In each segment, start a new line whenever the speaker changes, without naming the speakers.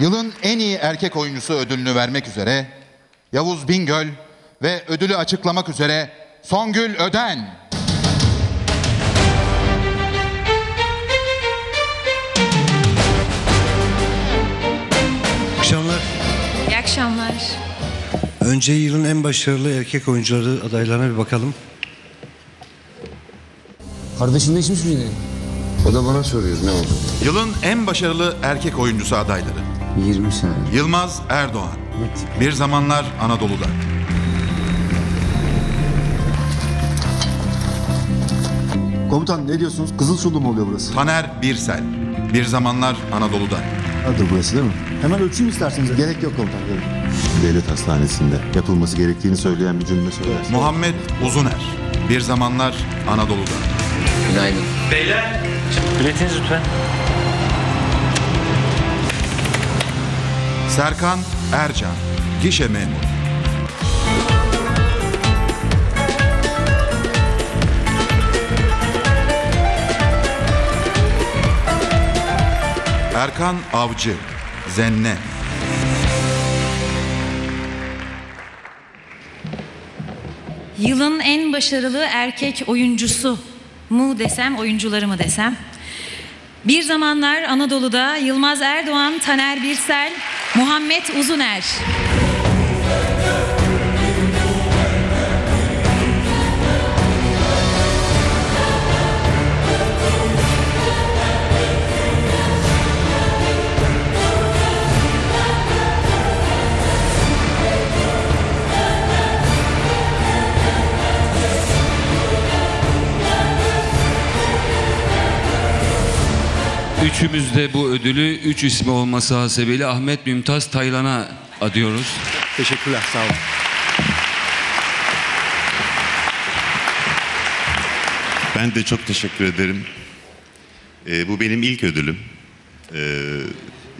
Yılın en iyi erkek oyuncusu ödülünü vermek üzere Yavuz Bingöl ve ödülü açıklamak üzere Songül Öden.
akşamlar.
İyi akşamlar.
Önce yılın en başarılı erkek oyuncuları adaylarına bir bakalım.
Kardeşin değişmiş miydi?
O da bana soruyor ne oldu?
Yılın en başarılı erkek oyuncusu adayları
20 sene.
Yılmaz Erdoğan. Bir zamanlar Anadolu'da.
Komutan ne diyorsunuz? Kızıl Sulu mu oluyor burası?
Taner Birsel. Bir zamanlar Anadolu'da.
Vardır burası değil mi? Hemen ölçeyim isterseniz. Gerek yok komutan. Gerek. Devlet hastanesinde yapılması gerektiğini söyleyen bir cümle söylersin.
Muhammed Uzuner. Bir zamanlar Anadolu'da.
Günaydın.
Biletiniz lütfen.
Serkan Ercan. Gişe memuru. Erkan Avcı. Zenne.
Yılın en başarılı erkek oyuncusu mu desem, oyuncuları mı desem? Bir zamanlar Anadolu'da Yılmaz Erdoğan, Taner Birsel, Muhammed Uzuner.
Üçümüz de bu ödülü üç ismi olması hasebiyle Ahmet Mümtaz Taylan'a adıyoruz.
Teşekkürler, sağ olun.
Ben de çok teşekkür ederim. Ee, bu benim ilk ödülüm. Ee,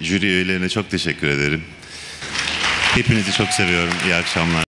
jüri üyelerine çok teşekkür ederim. Hepinizi çok seviyorum. İyi akşamlar.